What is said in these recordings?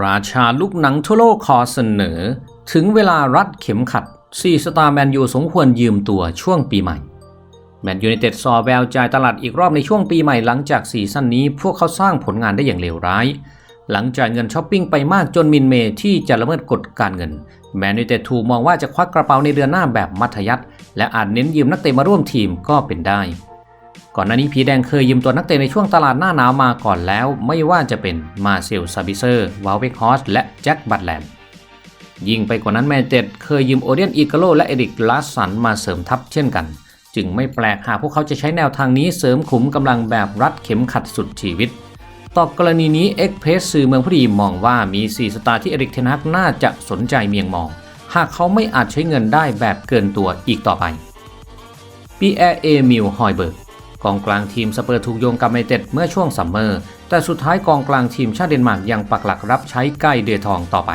ราชาลูกหนังทั่วโลกขอเสนอ ถึงเวลารัดเข็มขัด4สตาร์แมนยูสมควรยืมตัวช่วงปีใหม่ แมนยูในเต็ดซอแววจ่ายตลาดอีกรอบในช่วงปีใหม่หลังจากซีซั่นนี้พวกเขาสร้างผลงานได้อย่างเลวร้าย หลังจ่ายเงินช้อปปิ้งไปมากจนมินเมที่จะละเมิดกฎการเงิน แมนยูเต็ดถูกมองว่าจะควักกระเป๋าในเดือนหน้าแบบมัธยัติและอาจเน้นยืมนักเตะมาร่วมทีมก็เป็นได้ ก่อนหน้านี้ผีแดงเคยยืมตัวนักเตะในช่วงตลาดหน้าหนาวมาก่อนแล้ว ไม่ว่าจะเป็นมาเซลซาบิเซอร์วาลเวคฮอสและแจ็คบัตแลนด์ยิ่งไปกว่านั้นแมนเต็ดเคยยืมโอเดียนอีกาโลและเอริกลาสสันมาเสริมทัพเช่นกัน จึงไม่แปลกหากพวกเขาจะใช้แนวทางนี้เสริมขุมกำลังแบบรัดเข็มขัดสุดชีวิตต่อกรณีนี้เอ็กเพรสสื่อเมืองพอดีมองว่ามี 4 สตาร์ที่เอริกเทนฮักน่าจะสนใจเมียงมอง หากเขาไม่อาจใช้เงินได้แบบเกินตัวอีกต่อไปปีแอร์เอมิลฮอยเบิร์ก กองกลางทีมสเปอร์ถูกโยงกับไมเต็ดเมื่อช่วงซัมเมอร์ แต่สุดท้ายกองกลางทีมชาติเดนมาร์กยังปักหลักรับใช้ใกล้เดือทองต่อไป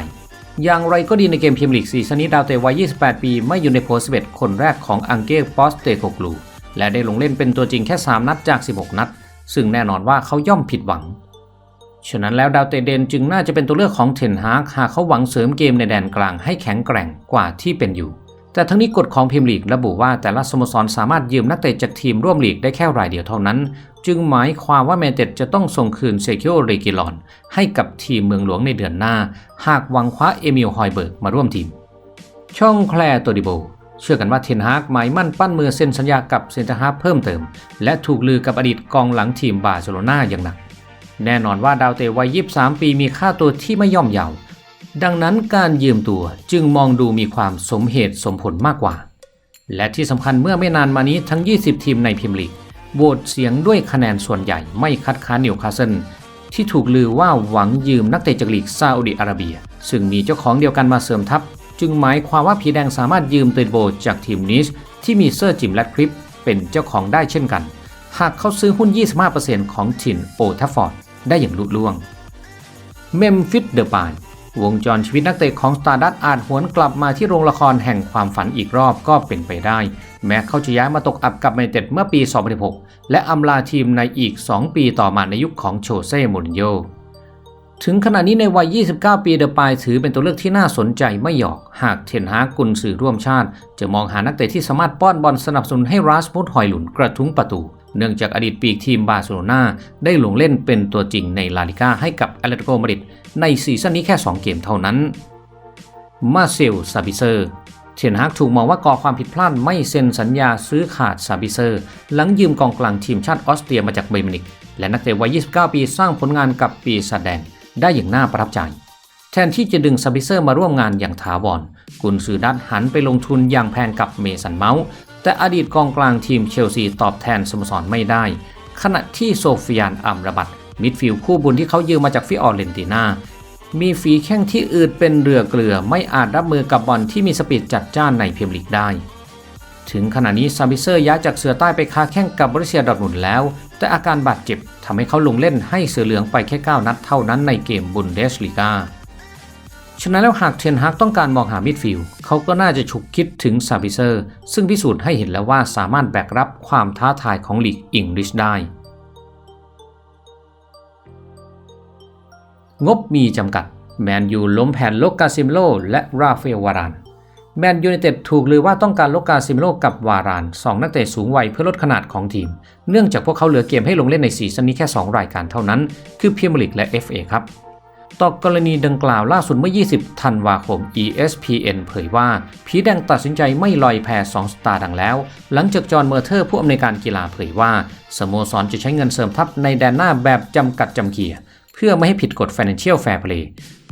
อย่างไรก็ดีในเกมพรีเมียร์ลีกซีซั่นนี้ดาวเตะวัย 28 ปี ไม่อยู่ในโพสต์11คนแรกของอังเกลปอสเตโกกลูและได้ลงเล่นเป็นตัวจริงแค่ 3 นัดจาก 16 นัด ซึ่งแน่นอนว่าเขาย่อมผิดหวัง ฉะนั้นแล้วดาวเตเดนจึงน่าจะเป็นตัวเลือกของเทนฮากหากเขาหวังเสริมเกมในแดนกลางให้แข็งแกร่งกว่าที่เป็นอยู่ แต่ทั้งนี้กฎของพรีเมียร์ลีกระบุว่าแต่ละสโมสรสามารถยืมนักเตะจากทีมร่วมลีกได้แค่รายเดียวเท่านั้น จึงหมายความว่าแมนเต็ดจะต้องส่งคืนเซคิโอเรกิลอน ให้กับทีมเมืองหลวงในเดือนหน้า หากวังคว้าเอมิลฮอยเบิร์กมาร่วมทีม ช่องแคลร์โตดิโบ เชื่อกันว่าเทนฮากหมายมั่นปั้นมือเซ็นสัญญากับเซนต์ฮาร์เพิ่มเติม และถูกลือกับอดีตกองหลังทีมบาร์เซโลนาอย่างหนัก แน่นอนว่าดาวเตะวัย 23 ปีมีค่าตัวที่ไม่ย่อมเยา ดังนั้นการยืมตัวจึงมองดูมีความสมเหตุสมผลมากกว่า และที่สำคัญเมื่อไม่นานมานี้ทั้ง 20 ทีมในพรีเมียร์ลีกโหวตเสียงด้วยคะแนนส่วนใหญ่ไม่คัดค้านนิวคาสเซิลที่ถูกลือว่าหวังยืมนักเตะจากลีกซาอุดิอาระเบีย ซึ่งมีเจ้าของเดียวกันมาเสริมทัพ จึงหมายความว่าผีแดงสามารถยืมเตนโบจากทีมนิสที่มีเซอร์จิมและคริป เป็นเจ้าของได้เช่นกัน หากเขาซื้อหุ้น 25%ของถิ่นโอทัฟฟอร์ดได้อย่างลุล่วง เมมฟิสเดอะปาน วงจรชีวิตนักเตะของสตาร์ดัตอาจหวนกลับมาที่โรงละครแห่งความฝันอีกรอบก็เป็นไปได้ แม้เขาจะย้ายมาตกอับกับไมเต็ดเมื่อปี 2016 และอำลาทีมในอีก 2 ปีต่อมาในยุคของโชเซ่มูรินโญ่ถึงขณะนี้ในวัย 29 ปีเดอะปายถือเป็นตัวเลือกที่น่าสนใจไม่หยอก หากเทนฮากุนสื่อร่วมชาติ จะมองหานักเตะที่สามารถป้อนบอลสนับสนุนให้ราสมุดหอยหลุนกระทุ้งประตู เนื่องจากอดีตปีกทีมบาร์เซโลนาได้ลงเล่นเป็นตัวจริงในลาลิก้าให้กับแอตเลติโกมาดริด ในซีซั่นนี้แค่ 2 เกมเท่านั้น มาเซลซาบิเซอร์เทนฮากถูกมองว่าก่อความผิดพลาดไม่เซ็นสัญญาซื้อขาดซาบิเซอร์ หลังยืมกองกลางทีมชาติออสเตรียมาจากเบย์มินิก และนักเตะวัย 29 ปีสร้างผลงานกับปีศาจแดงได้อย่างน่าประทับใจ แทนที่จะดึงซาบิเซอร์มาร่วมงานอย่างถาวรกุนซือดัตหันไปลงทุนอย่างแพงกับเมสันเมาส์แต่อดีตกองกลางทีมเชลซีตอบแทนสโมสรไม่ได้ ขณะที่โซฟิยานอัมระบัต มิดฟิลด์คู่บุญที่เขายืมมาจากฟิออร์เรนตินามีฝีแข้งที่อืดเป็นเรือเกลือไม่อาจรับมือกับบอลที่มีสปีดจัดจ้านในพรีเมียร์ลีกได้ ถึงขณะนี้ซาบิเซอร์ย้ายจากเสือใต้ไปค้าแข้งกับบริเซียดอทมุนแล้ว แต่อาการบาดเจ็บทำให้เขาลงเล่นให้เสือเหลืองไปแค่ 9 นัดเท่านั้นในเกมบุนเดสลีกาฉะนั้นแล้วหากเทนฮากต้องการมองหามิดฟิลด์เขาก็น่าจะฉุกคิดถึงซาบิเซอร์ ซึ่งพิสูจน์ให้เห็นแล้วว่าสามารถแบกรับความท้าทายของลีกอังกฤษได้ งบมีจำกัด แมนยูล้มแผนโลกาซิมโล และราฟาเอลวาราน แมนยูไนเต็ดถูกลือว่าต้องการโลกาซิมโลกับวารานสองนักเตะสูงวัยเพื่อลดขนาดของทีม เนื่องจากพวกเขาเหลือเกมให้ลงเล่นในซีซั่นนี้แค่ 2 รายการเท่านั้น คือพรีเมียร์ลีกและ FA ครับต่อกรณีดังกล่าวล่าสุดเมื่อ 20 ธันวาคม ESPN เผยว่า ผีแดงตัดสินใจไม่ลอยแพ2สตาร์ดังแล้ว หลังจากจอห์นเมอร์เทอร์ผู้อำนวยการกีฬาเผยว่า สโมสรจะใช้เงินเสริมทัพในแดนหน้าแบบจำกัดจำเกียร์ เพื่อไม่ให้ผิดกฎ Financial Fair Play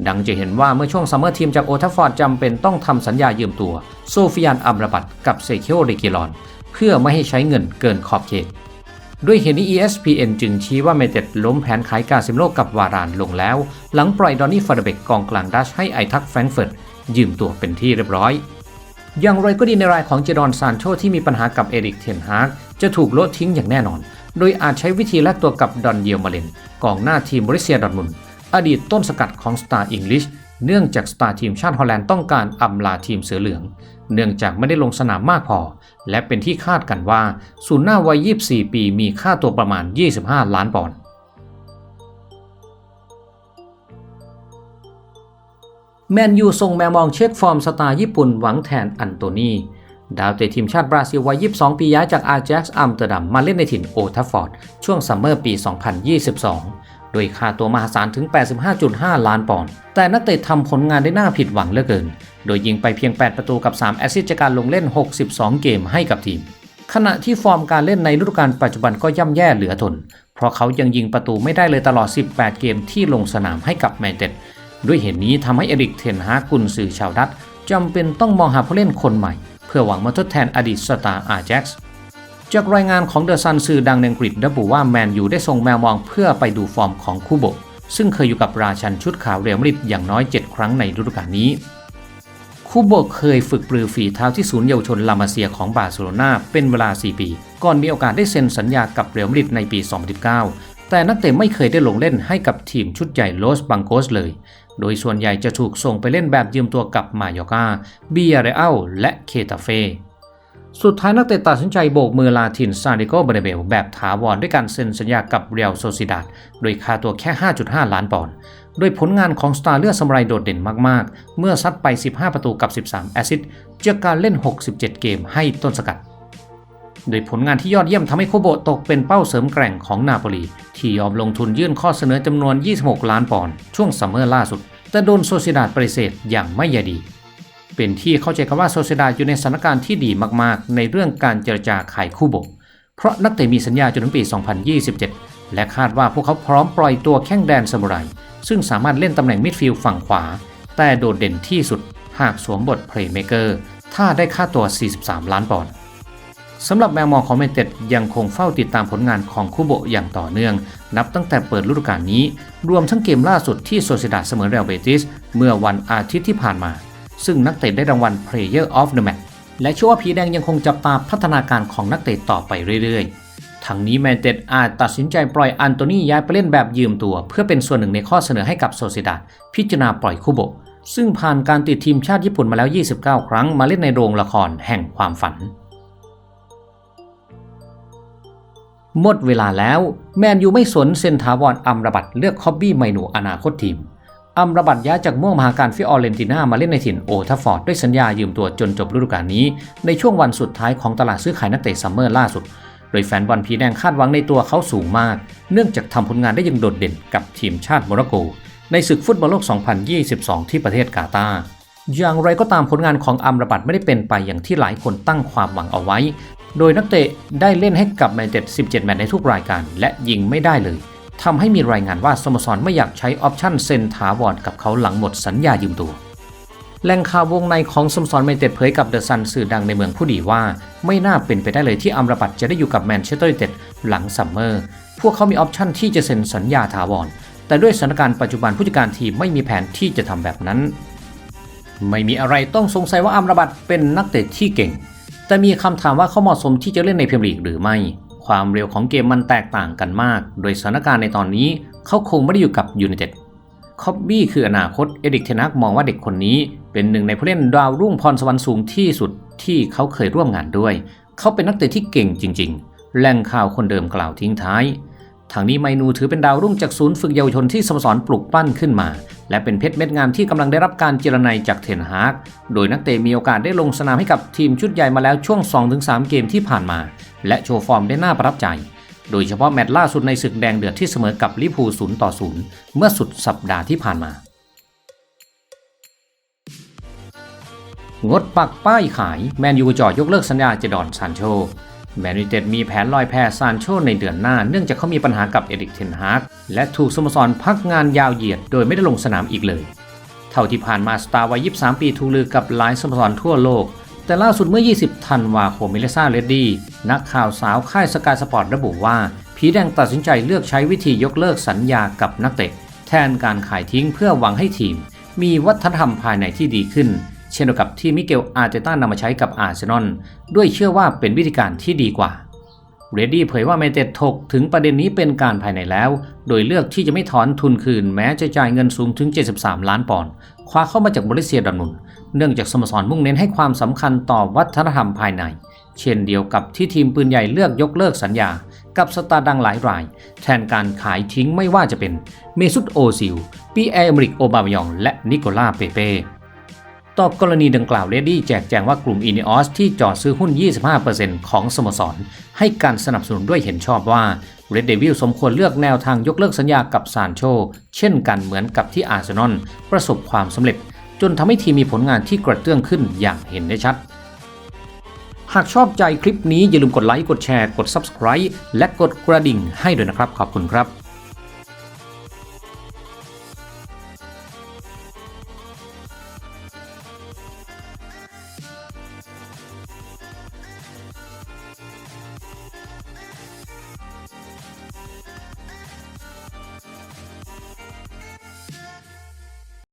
ดังจะเห็นว่าเมื่อช่วงซัมเมอร์ทีมจากโอทัฟฟอร์ดจำเป็นต้องทำสัญญายืมตัว โซฟิยานอัมราบัตกับเซคิโอเรกิลอน เพื่อไม่ให้ใช้เงินเกินขอบเขต ด้วยเหตุนี้ ESPN จึงชี้ว่าเมเต็ดล้มแผนขายกาซิมโลกับวารานลงแล้ว หลังปล่อยดอนนี่ฟาร์เบกกองกลางดัชให้ไอทักแฟรงก์เฟิร์ตยืมตัวเป็นที่เรียบร้อยอย่างไรก็ดีในรายของเจดอนซานโชที่มีปัญหากับเอริกเทนฮาร์กจะถูกโละทิ้งอย่างแน่นอน โดยอาจใช้วิธีแลกตัวกับดอนเดียมาเลนกองหน้าทีมบริเซียดอทมุนอดีตต้นสกัดของสตาร์อังกฤษเนื่องจากสตาร์ทีมชาติฮอลแลนด์ต้องการอำลาทีมเสือเหลือง เนื่องจากไม่ได้ลงสนามมากพอ และเป็นที่คาดกันว่าศูนย์หน้าวัย 24 ปีมีค่าตัวประมาณ 25 ล้านปอนด์แมนยูส่งแมวมองเช็คฟอร์มสไตล์ญี่ปุ่นหวังแทนอันโตนี ดาวเตะทีมชาติบราซิลวัย 22 ปีย้ายจากอาแจ็กซ์อัมสเตอร์ดัมมาเล่นในถิ่นโอทัฟฟอร์ด ช่วงซัมเมอร์ปี 2022 โดยค่าตัวมหาศาลถึง 85.5 ล้านปอนด์ แต่นักเตะทำผลงานได้น่าผิดหวังเหลือเกิน โดยยิงไปเพียง 8 ประตูกับ 3 แอสซิสต์จากการลงเล่น 62 เกมให้กับทีม ขณะที่ฟอร์มการเล่นในฤดูกาลปัจจุบันก็ย่ำแย่เหลือทน เพราะเขายังยิงประตูไม่ได้เลยตลอด 18 เกมที่ลงสนามให้กับแมนเต็ดด้วยเหตุนนี้ทำให้เอริกเทนฮากุนสื่อชาวดัตจำเป็นต้องมองหาผู้เล่นคนใหม่ พื่อหวังมาทดแทนอดีตสตาร์อาแจ็กซ์จากรายงานของเดอะซันสื่อดังในอังกฤษระบุว่าแมนยูได้ส่งแมวมองเพื่อไปดูฟอร์มของคูโบซึ่งเคยอยู่กับราชันชุดขาวเรอัลมริดอย่างน้อย 7 ครั้งในฤดูกาลนี้ คูโบเคยฝึกปรือฝีเท้าที่ศูนย์เยาวชนลามาเซียของบาร์เซโลนาเป็นเวลา 4 ปี ก่อนมีโอกาสได้เซ็นสัญญากับเรอัลมริดในปี 2019 แต่นักเตะไม่เคยได้ลงเล่นให้กับทีมชุดใหญ่โลสบังโกสเลย โดยส่วนใหญ่จะถูกส่งไปเล่นแบบยืมตัวกับมายอกาเบียเรอัลและเคตาเฟ สุดท้ายนักเตะตัดสินใจโบกมือลาทินซาดิโกเบเนเบลแบบถาวรด้วยการเซ็นสัญญากับเรียลโซซิดาดโดยค่าตัวแค่ 5.5 ล้านปอนด์โดยผลงานของสตาร์เลือดสมไรโดดเด่นมาก ๆ เมื่อซัดไป 15 ประตูกับ 13 แอซิสต์จากการเล่น 67 เกมให้ต้นสกัด โดยผลงานที่ยอดเยี่ยมทำให้โคโบตกเป็นเป้าเสริมแกร่งของนาโปลี ที่ยอมลงทุนยื่นข้อเสนอจำนวน 26 ล้านปอนด์ช่วงซัมเมอร์ล่าสุด แต่โดนโซซิดาปฏิเสธอย่างไม่ยดี เป็นที่เข้าใจกันว่าโซเซดาอยู่ในสถานการณ์ที่ดีมากๆ ในเรื่องการเจรจาขายคู่บกเพราะนักเตะมีสัญญาจนถึงปี 2027 และคาดว่าพวกเขาพร้อมปล่อยตัวแข้งแดนสมุไรซึ่งสามารถเล่นตำแหน่งมิดฟิลด์ฝั่งขวา แต่โดดเด่นที่สุดหากสวมบทเพลย์เมเกอร์ถ้าได้ค่าตัว 43 ล้านปอนด์ สำหรับแมวมองของเมนเต็ดยังคงเฝ้าติดตามผลงานของคูโบอย่างต่อเนื่อง นับตั้งแต่เปิดฤดูกาลนี้ รวมทั้งเกมล่าสุดที่โซเซดาเสมอเรอัลเบติส เมื่อวันอาทิตย์ที่ผ่านมา ซึ่งนักเตะได้รางวัล Player of the Match และเชื่อว่าผีแดงยังคงจับตาพัฒนาการของนักเตะต่อไปเรื่อยๆ ทั้งนี้แมนเต็ดอาจตัดสินใจปล่อยอันโตนีย้ายไปเล่นแบบยืมตัว เพื่อเป็นส่วนหนึ่งในข้อเสนอให้กับโซเซดาพิจารณาปล่อยคุโบซึ่งผ่านการติดทีมชาติญี่ปุ่นมาแล้ว 29 ครั้งมาเล่นในโรงละครแห่งความฝัน หมดเวลาแล้ว แมนยูไม่สนเซนทาวอนอัมระบัดเลือกคอบบี้ไมนูอนาคตทีม อัมระบัดย้ายจากม่วงมหาการฟิออเรนติน่ามาเล่นในถิ่นโอทัฟฟอร์ดด้วยสัญญายืมตัวจนจบฤดูกาลนี้ ในช่วงวันสุดท้ายของตลาดซื้อขายนักเตะซัมเมอร์ล่าสุด โดยแฟนบอลผีแดงคาดหวังในตัวเขาสูงมาก เนื่องจากทำผลงานได้ยังโดดเด่นกับทีมชาติโมร็อกโก ในศึกฟุตบอลโลก 2022 ที่ประเทศกาตาร์อย่างไรก็ตามผลงานของอัมระบัดไม่ได้เป็นไปอย่างที่หลายคนตั้งความหวังเอาไว้ โดยนักเตะได้เล่นให้กับแมนเชสเตอร์17 แมตช์ในทุกรายการ และยิงไม่ได้เลยทำให้มีรายงานว่าสโมสรไม่อยากใช้ออปชั่นเซ็นถาวรกับเขาหลังหมดสัญญายืมตัวแหล่งข่าววงในของสโมสรแมนเชสเตอร์เผยกับเดอะซันสื่อดังในเมืองผู้ดีว่า ไม่น่าเป็นไปได้เลยที่อัมรบัดจะได้อยู่กับแมนเชสเตอร์ยูไนเต็ดหลังซัมเมอร์พวกเขามีออปชั่นที่จะเซ็นสัญญาถาวร แต่ด้วยสถานการณ์ปัจจุบันผู้จัดการทีมไม่มีแผนที่จะทำแบบนั้น ไม่มีอะไรต้องสงสัยว่าอัมรบัดเป็นนักเตะที่เก่ง แต่มีคำถามว่าเขาเหมาะสมที่จะเล่นในพรีเมียร์ลีกหรือไม่ ความเร็วของเกมมันแตกต่างกันมาก โดยสถานการณ์ในตอนนี้เขาคงไม่ได้อยู่กับยูไนเต็ดคอบบี้คืออนาคต เอริกเทนักมองว่าเด็กคนนี้ เป็นหนึ่งในผู้เล่นดาวรุ่งพรสวรรค์สูงที่สุดที่เขาเคยร่วมงานด้วย เขาเป็นนักเตะที่เก่งจริง ๆ แหล่งข่าวคนเดิมกล่าวทิ้งท้ายทางนี้ไมนูถือเป็นดาวรุ่งจากศูนย์ฝึกเยาวชนที่สโมสรปลุกปั้นขึ้นมา และเป็นเพชรเม็ดงามที่กำลังได้รับการเจรไนจากเทนฮากโดยนักเตะมีโอกาสได้ลงสนามให้กับทีมชุดใหญ่มาแล้วช่วง 2-3 เกมที่ผ่านมา และโชว์ฟอร์มได้น่าประทับใจ โดยเฉพาะแมตช์ล่าสุดในศึกแดงเดือดที่เสมอกับลิเวอร์พูล0ต่อ0เมื่อสุดสัปดาห์ที่ผ่านมา งดปักป้ายขายแมนยูจ่อยกเลิกสัญญาเจดอนซานโช แมนยูเต็ดมีแผนลอยแพซานโชในเดือนหน้า เนื่องจากเขามีปัญหากับเอริกเทนฮากและถูกสโมสรพักงานยาวเหยียดโดยไม่ได้ลงสนามอีกเลย เท่าที่ผ่านมาสตาร์วัย 23 ปีถูกลือกับหลายสโมสรทั่วโลก แต่ล่าสุดเมื่อ 20 ธันวาคมมิเลซ่าเลดดี้นักข่าวสาวค่ายสกายสปอร์ตระบุว่า ผีแดงตัดสินใจเลือกใช้วิธียกเลิกสัญญากับนักเตะแทนการขายทิ้งเพื่อหวังให้ทีม มีวัฒนธรรมภายในที่ดีขึ้น เช่นเดียวกับที่มิเกลอาร์เตต้านำมาใช้กับอาร์เซนอลด้วยเชื่อว่าเป็นวิธีการที่ดีกว่าเรดดี้เผยว่าแมนเต็ดถกถึงประเด็นนี้เป็นการภายในแล้ว โดยเลือกที่จะไม่ถอนทุนคืนแม้จะจ่ายเงินสูงถึง 73 ล้านปอนด์คว้าเข้ามาจากบริเซียดอร์ทมุนเนื่องจากสโมสรมุ่งเน้นให้ความสำคัญต่อวัฒนธรรมภายใน เช่นเดียวกับที่ทีมปืนใหญ่เลือกยกเลิกสัญญา กับสตาร์ดังหลายราย แทนการขายทิ้งไม่ว่าจะเป็นเมซุตโอซิลปีแอร์เมริกโอบามยอง และนิโคลาเปเป้ ต่อกรณีดังกล่าวเลดี้แจกแจงว่ากลุ่มอิน e ออสที่จอดซื้อหุ้น 25%ของสโมสร ให้การสนับสนุนด้วยเห็นชอบว่าเรดเดวิลสมควรเลือกแนวทางยกเลิกสัญญากับซานโช เช่นกันเหมือนกับที่อาร์เซนอลประสบความสำเร็จ จนทำให้ทีมมีผลงานที่กระเตื้องขึ้นอย่างเห็นได้ชัด หากชอบใจคลิปนี้อย่าลืมกดไลค์กดแชร์กด Subscribe และกดกระดิ่งให้ด้วยนะครับขอบคุณครับ